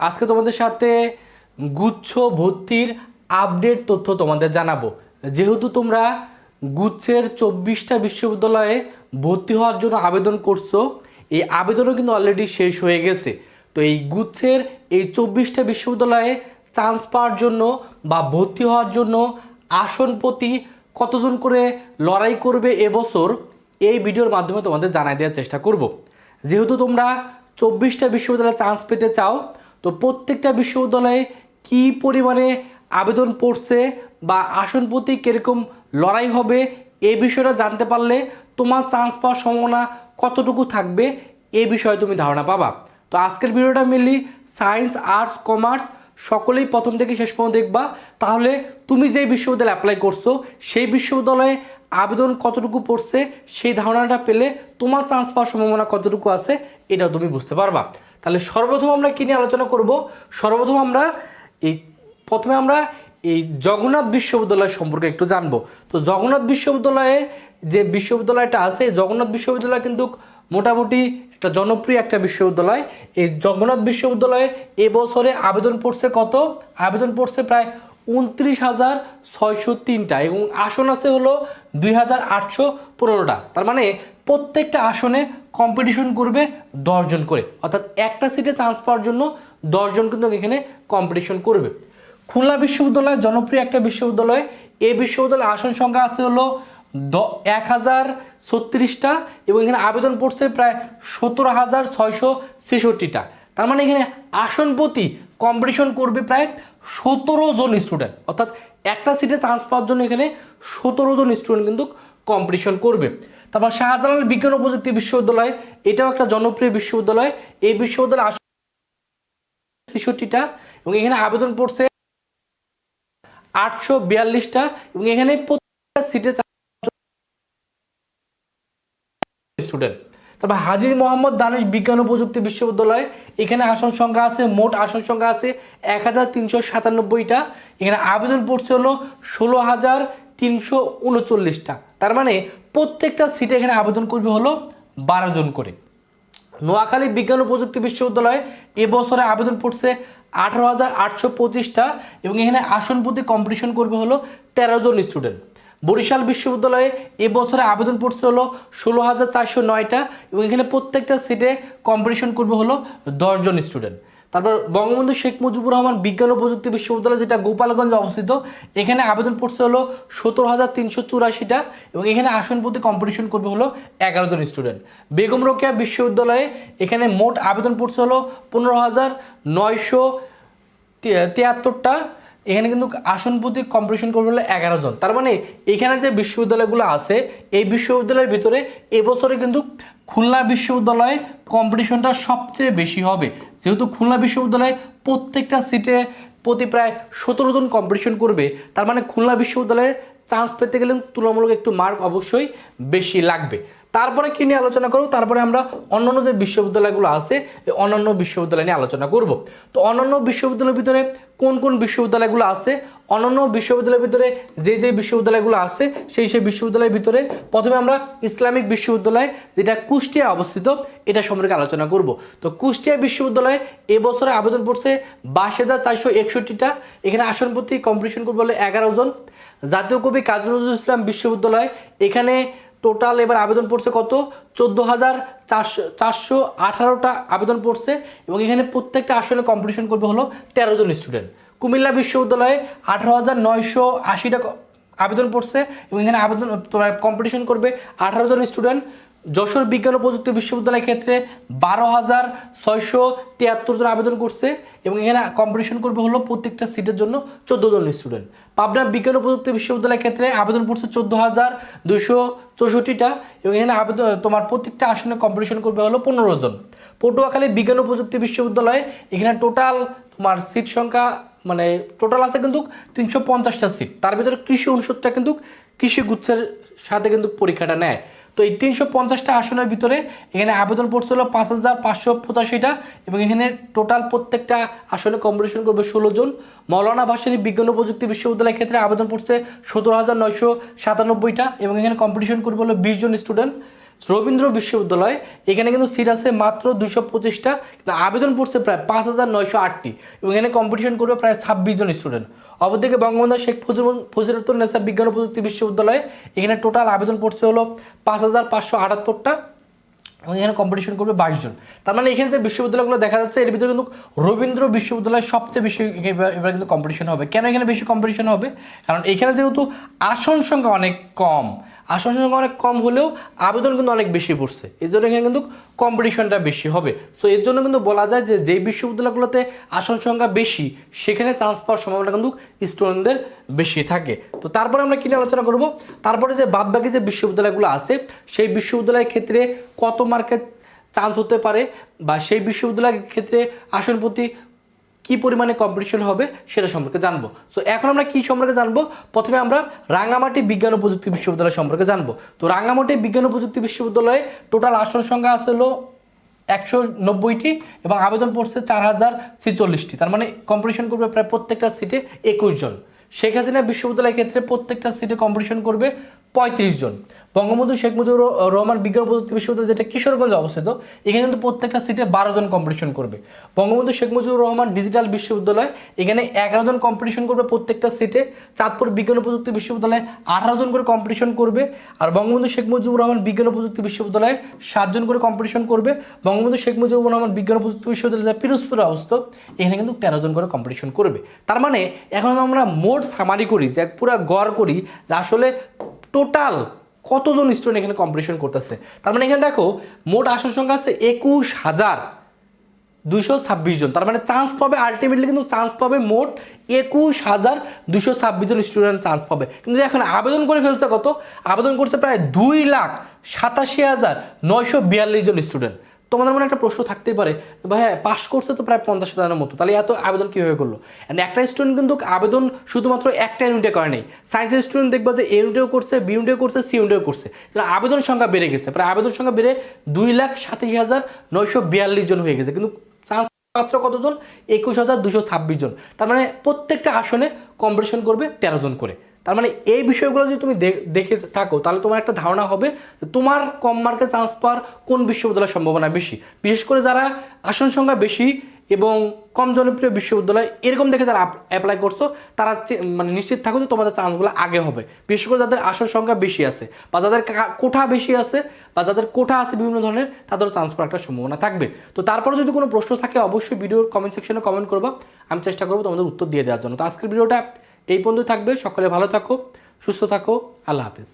আজকে তোমাদের সাথে গুচ্ছ ভর্তির আপডেট তথ্য তোমাদের জানাব। যেহেতু তোমরা গুচ্ছের চব্বিশটা বিশ্ববিদ্যালয়ে ভর্তি হওয়ার জন্য আবেদন করছ, এই আবেদনও কিন্তু অলরেডি শেষ হয়ে গেছে। তো এই গুচ্ছের এই চব্বিশটা বিশ্ববিদ্যালয়ে চান্স পাওয়ার জন্য বা ভর্তি হওয়ার জন্য আসন প্রতি কতজন করে লড়াই করবে এবছর, এই ভিডিওর মাধ্যমে তোমাদের জানাই দেওয়ার চেষ্টা করব। যেহেতু তোমরা চব্বিশটা বিশ্ববিদ্যালয়ে চান্স পেতে চাও তো প্রত্যেকটা বিশ্ববিদ্যালয়ে কি পরিমাণে আবেদন পড়ছে বা আসন প্রতি কীরকম লড়াই হবে এ বিষয়টা জানতে পারলে তোমার চান্স পাওয়ার সম্ভাবনা কতটুকু থাকবে এ বিষয়ে তুমি ধারণা পাবা। তো আজকের ভিডিওটা মেনলি সায়েন্স আর্টস কমার্স সকলেই প্রথম থেকে শেষ পর্যন্ত দেখবা। তাহলে তুমি যে বিশ্ববিদ্যালয়ে অ্যাপ্লাই করছ, সেই বিশ্ববিদ্যালয়ে আবেদন কতটুকু পড়ছে, সেই ধারণাটা পেলে তোমার চান্স পাওয়ার সম্ভাবনা কতটুকু আছে এটাও তুমি বুঝতে পারবা। তাহলে সর্বপ্রথম আমরা কী নিয়ে আলোচনা করব? সর্বপ্রথম আমরা এই প্রথমে আমরা এই জগন্নাথ বিশ্ববিদ্যালয় সম্পর্কে একটু জানব। তো জগন্নাথ বিশ্ববিদ্যালয়ে যে বিশ্ববিদ্যালয়টা আছে জগন্নাথ বিশ্ববিদ্যালয় কিন্তু মোটামুটি একটা জনপ্রিয় একটা বিশ্ববিদ্যালয়। এই জগন্নাথ বিশ্ববিদ্যালয়ে এবছরে আবেদন পড়ছে কত? আবেদন পড়ছে প্রায় উনত্রিশ হাজার ছয়শো তিনটা এবং আসন আছে হলো দুই হাজার আটশো পনেরোটা। তার মানে প্রত্যেকটা আসনে কম্পিটিশন করবে দশজন করে। অর্থাৎ একটা সিটে চান্স পাওয়ার জন্য দশজন কিন্তু এখানে কম্পিটিশন করবে। খুলনা বিশ্ববিদ্যালয়, জনপ্রিয় একটা বিশ্ববিদ্যালয়। এই বিশ্ববিদ্যালয়ের আসন সংখ্যা আছে হলো দ এক হাজার ছত্রিশটা এবং এখানে আবেদন পড়ছে প্রায় সতেরো হাজার ছয়শো ছেষট্টিটা। তার মানে এখানে আসন প্রতি কম্পিটিশন করবে প্রায় সতেরো জন স্টুডেন্ট অর্থাৎ একটা সিটে চান্স পাওয়ার জন্য এখানে সতেরো জন স্টুডেন্ট কিন্তু কম্পিটিশন করবে। তারপর শাহজালাল বিজ্ঞান ও প্রযুক্তি বিশ্ববিদ্যালয় এটাও একটা জনপ্রিয় বিশ্ববিদ্যালয়। এই বিশ্ববিদ্যালয় ছেষট্টিটা এবং এখানে আবেদন পড়ছে আটশো বিয়াল্লিশটা এবং এখানে প্রত্যেকটা সিটে স্টুডেন্ট তারপর হাজির মোহাম্মদ দানেশ বিজ্ঞান ও প্রযুক্তি বিশ্ববিদ্যালয় এখানে আসন সংখ্যা আছে মোট আসন সংখ্যা আছে এক হাজার তিনশো সাতানব্বইটা। এখানে আবেদন পড়ছে হলো ষোলো হাজার তিনশো উনচল্লিশটা। তার মানে প্রত্যেকটা সিটে এখানে আবেদন করবে হলো বারো জন করে। নোয়াখালী বিজ্ঞান ও প্রযুক্তি বিশ্ববিদ্যালয়ে এবছরে আবেদন পড়ছে আঠারো হাজার আটশো পঁচিশটা এবং এখানে আসন প্রতি কম্পিটিশন করবে হলো তেরো জন স্টুডেন্ট বরিশাল বিশ্ববিদ্যালয়ে এবছরে আবেদন পড়ছে হলো ষোলো হাজার চারশো নয়টা এবং এখানে প্রত্যেকটা সিটে কম্পিটিশন করবে হলো দশজন স্টুডেন্ট তারপর বঙ্গবন্ধু শেখ মুজিবুর রহমান বিজ্ঞান ও প্রযুক্তি বিশ্ববিদ্যালয়, যেটা গোপালগঞ্জে অবস্থিত, এখানে আবেদন পড়ছে হলো সতেরো হাজার তিনশো চুরাশিটা এবং এখানে আসন প্রতি কম্পিটিশন করবে হলো এগারো জন স্টুডেন্ট বেগম রোকেয়া বিশ্ববিদ্যালয়ে এখানে মোট আবেদন পড়ছে হলো পনেরো হাজার নয়শো তিয়াত্তরটা এখানে কিন্তু আসন প্রতি কম্পিটিশন করবে হলো এগারো জন। তার মানে এখানে যে বিশ্ববিদ্যালয়গুলো আছে, এই বিশ্ববিদ্যালয়ের ভিতরে এবছরে কিন্তু খুলনা বিশ্ববিদ্যালয়ে কম্পিটিশনটা সবচেয়ে বেশি হবে। যেহেতু খুলনা বিশ্ববিদ্যালয়ে প্রত্যেকটা সিটে প্রতি প্রায় সতেরো জন কম্পিটিশন করবে, তার মানে খুলনা বিশ্ববিদ্যালয়ে চান্স পেতে গেলে তুলনামূলক একটু মার্ক অবশ্যই বেশি লাগবে। তারপরে কী নিয়ে আলোচনা করব? তারপরে আমরা অন্যান্য যে বিশ্ববিদ্যালয়গুলো আছে অন্যান্য বিশ্ববিদ্যালয় নিয়ে আলোচনা করব। তো অন্যান্য বিশ্ববিদ্যালয়ের ভিতরে কোন কোন বিশ্ববিদ্যালয়গুলো আছে? অন্যান্য বিশ্ববিদ্যালয়ের ভিতরে যে যে বিশ্ববিদ্যালয়গুলো আছে, সেই সেই বিশ্ববিদ্যালয়ের ভিতরে প্রথমে আমরা ইসলামিক বিশ্ববিদ্যালয় যেটা কুষ্টিয়া অবস্থিত, এটা সম্পর্কে আলোচনা করব। তো কুষ্টিয়া বিশ্ববিদ্যালয়ে এবছরে আবেদন পড়ছে বাইশ হাজার চারশো একষট্টিটা। এখানে আসন প্রতি কম্পিটিশন করবে হলে এগারো জন। জাতীয় কবি কাজী নজরুল ইসলাম বিশ্ববিদ্যালয়, এখানে টোটাল এবার আবেদন পড়ছে কত? চোদ্দ হাজার চারশো চারশো আঠারোটা আবেদন পড়ছে এবং এখানে প্রত্যেকটা আসনে কম্পিটিশন করবে হলো তেরো জন স্টুডেন্ট কুমিল্লা বিশ্ববিদ্যালয়ে আঠারো হাজার নয়শো আশিটা আবেদন পড়ছে এবং এখানে আবেদন তোমার কম্পিটিশন করবে। আঠারো জন স্টুডেন্ট যশোর বিজ্ঞান ও প্রযুক্তি বিশ্ববিদ্যালয়ের ক্ষেত্রে বারো হাজার ছয়শো তিয়াত্তর জন আবেদন করছে এবং এখানে কম্পিটিশন করবে হলো প্রত্যেকটা সিটের জন্য চোদ্দ জন স্টুডেন্ট পাবনা বিজ্ঞান ও প্রযুক্তি বিশ্ববিদ্যালয়ের ক্ষেত্রে আবেদন পড়ছে চোদ্দ হাজার দুশো চৌষট্টিটা এবং এখানে আবেদন, তোমার প্রত্যেকটা আসনে কম্পিটিশন করবে হলো পনেরো জন। পটুয়াখালী বিজ্ঞান ও প্রযুক্তি বিশ্ববিদ্যালয়ে এখানে টোটাল তোমার সিট সংখ্যা মানে টোটাল আছে কিন্তু তিনশো পঞ্চাশটা সিট তার ভিতরে কৃষি অনুষদটা কিন্তু কৃষি গুচ্ছের সাথে কিন্তু পরীক্ষাটা নেয়। তো এই তিনশো পঞ্চাশটা আসনের ভিতরে এখানে আবেদন পড়ছিল পাঁচ হাজার পাঁচশো পঁচাশিটা এবং এখানে টোটাল প্রত্যেকটা আসনে কম্পিটিশন করবে ষোলো জন। মৌলানা ভাসানী বিজ্ঞান ও প্রযুক্তি বিশ্ববিদ্যালয়ের ক্ষেত্রে আবেদন পড়ছে সতেরো হাজার নয়শো সাতানব্বইটা এবং এখানে কম্পিটিশন করবে হলো বিশ জন স্টুডেন্ট রবীন্দ্র বিশ্ববিদ্যালয় এখানে কিন্তু সিট আছে মাত্র দুশো পঁচিশটা, কিন্তু আবেদন পড়ছে প্রায় পাঁচ হাজার নয়শো আটটি, এবং এখানে কম্পিটিশন করবে প্রায় ছাব্বিশ জন স্টুডেন্ট অপরদিকে বঙ্গবন্ধু শেখ ফজিল- ফজিলুদ্দিন নেসা বিজ্ঞান ও প্রযুক্তি বিশ্ববিদ্যালয়ে এখানে টোটাল আবেদন পড়ছে হলো পাঁচ হাজার পাঁচশো আটাত্তরটা, এবং এখানে কম্পিটিশন করবে বাইশ জন। তার মানে এখানে যে বিশ্ববিদ্যালয়গুলো দেখা যাচ্ছে, এর ভিতরে কিন্তু রবীন্দ্র বিশ্ববিদ্যালয় সবচেয়ে বেশি এবার কিন্তু কম্পিটিশন হবে। কেন এখানে বেশি কম্পিটিশন হবে? কারণ এখানে যেহেতু আসন সংখ্যা অনেক কম আসন সংখ্যা অনেক কম হলেও আবেদন কিন্তু অনেক বেশি পড়ছে। এই জন্য এখানে কিন্তু কম্পিটিশনটা বেশি হবে। সো এর জন্য কিন্তু বলা যায় যে, যেই বিশ্ববিদ্যালয়গুলোতে আসন সংখ্যা বেশি, সেখানে চান্স পাওয়ার সম্ভাবনা কিন্তু স্টুডেন্টদের বেশি থাকে। তো তারপরে আমরা কি আলোচনা করব? তারপরে যে বাদবাকি যে বিশ্ববিদ্যালয়গুলো আছে, সেই বিশ্ববিদ্যালয়ের ক্ষেত্রে কত মার্কের চান্স হতে পারে বা সেই বিশ্ববিদ্যালয়ের ক্ষেত্রে আসন প্রতি কি পরিমাণে কম্পিটিশন হবে সেটা সম্পর্কে জানব। সো এখন আমরা কি সম্পর্কে জানব? প্রথমে আমরা রাঙামাটি বিজ্ঞান ও প্রযুক্তি বিশ্ববিদ্যালয় সম্পর্কে জানব। তো রাঙামাটি বিজ্ঞান ও প্রযুক্তি বিশ্ববিদ্যালয়ে টোটাল আসন সংখ্যা আছে হলো একশো নব্বইটি এবং আবেদন পড়ছে চার হাজার ছেচল্লিশটি। তার মানে কম্পিটিশন করবে প্রায় প্রত্যেকটা সিটে একুশ জন। শেখ হাসিনা বিশ্ববিদ্যালয়ের ক্ষেত্রে প্রত্যেকটা সিটে কম্পিটিশন করবে পঁয়ত্রিশ জন। বঙ্গবন্ধু শেখ মুজিবুর রহমান বিজ্ঞান প্রযুক্তি বিশ্ববিদ্যালয়, যেটা কিশোরগঞ্জে অবস্থিত, এখানে কিন্তু প্রত্যেকটা সিটে বারো জন কম্পিটিশন করবে। বঙ্গবন্ধু শেখ মুজিবুর রহমান ডিজিটাল বিশ্ববিদ্যালয়, এখানে এগারো জন কম্পিটিশন করবে প্রত্যেকটা সিটে চাঁদপুর বিজ্ঞান প্রযুক্তি বিশ্ববিদ্যালয়ে আঠারো জন করে কম্পিটিশন করবে। আর বঙ্গবন্ধু শেখ মুজিবুর রহমান বিজ্ঞান প্রযুক্তি বিশ্ববিদ্যালয়ে সাতজন করে কম্পিটিশন করবে। বঙ্গবন্ধু শেখ মুজিবুর রহমান বিজ্ঞান প্রযুক্তি বিশ্ববিদ্যালয় যা পিরোজপুরে অবস্থিত, এখানে কিন্তু তেরো জন করে কম্পিটিশন করবে। তার মানে এখন আমরা মোট সামারি করি, যে পুরো গড় করি আসলে টোটাল কতজন স্টুডেন্ট এখানে কম্পিটিশন করতেছে? তার মানে এখানে দেখো, মোট আসন সংখ্যা আছে একুশ হাজার দুশো ছাব্বিশ জন। তার মানে চান্স পাবে আলটিমেটলি কিন্তু চান্স পাবে মোট একুশ হাজার দুশো ছাব্বিশ জন স্টুডেন্ট চান্স পাবে। কিন্তু এখন আবেদন করে ফেলছে কত? আবেদন করছে প্রায় দুই লাখ সাতাশি হাজার নয়শো বিয়াল্লিশ জন স্টুডেন্ট তোমাদের মনে একটা প্রশ্ন থাকতেই পারে, ভাই হ্যাঁ পাস করছে তো প্রায় পঞ্চাশ হাজারের মতো, তাহলে এত আবেদন কীভাবে করল? And একটা স্টুডেন্ট কিন্তু আবেদন শুধুমাত্র একটা ইউনিটে করে নেই। সায়েন্সের স্টুডেন্ট দেখবা যে এ ইউনিটেও করছে বি ইউনিটেও করছে সি ইউনিটেও করছে। তাহলে আবেদন সংখ্যা বেড়ে গেছে প্রায় আবেদন সংখ্যা বেড়ে দুই লাখ সাতাশি হাজার নয়শো বিয়াল্লিশ জন হয়ে গেছে। কিন্তু চান্স মাত্র কতজন? একুশ হাজার দুশো ছাব্বিশ জন। তার মানে প্রত্যেকটা আসনে কম্পিটিশন করবে তেরো জন করে। তার মানে এই বিষয়গুলো যদি তুমি দেখে থাকো, তাহলে তোমার একটা ধারণা হবে যে তোমার কম মার্কে চান্স পাওয়ার কোন বিশ্ববিদ্যালয়ের সম্ভাবনা বেশি। বিশেষ করে যারা আসন সংখ্যা বেশি এবং কম জনপ্রিয় বিশ্ববিদ্যালয়, এরকম দেখে যারা অ্যাপ্লাই করছ, তারা মানে নিশ্চিত থাকো যে তোমাদের চান্সগুলো আগে হবে। বিশেষ করে যাদের আসন সংখ্যা বেশি আছে বা যাদের কোঠা বেশি আছে বা যাদের কোঠা আছে বিভিন্ন ধরনের তাদের চান্স পাওয়ার একটা সম্ভাবনা থাকবে। তো তারপরে যদি কোনো প্রশ্ন থাকে, অবশ্যই ভিডিওর কমেন্ট সেকশনে কমেন্ট করবা। আমি চেষ্টা করব তোমাদের উত্তর দিয়ে দেওয়ার জন্য। তো আজকের ভিডিওটা এই পর্যন্ত থাকবে সকলে ভালো থাকো সুস্থ থাকো আল্লাহ হাফিজ।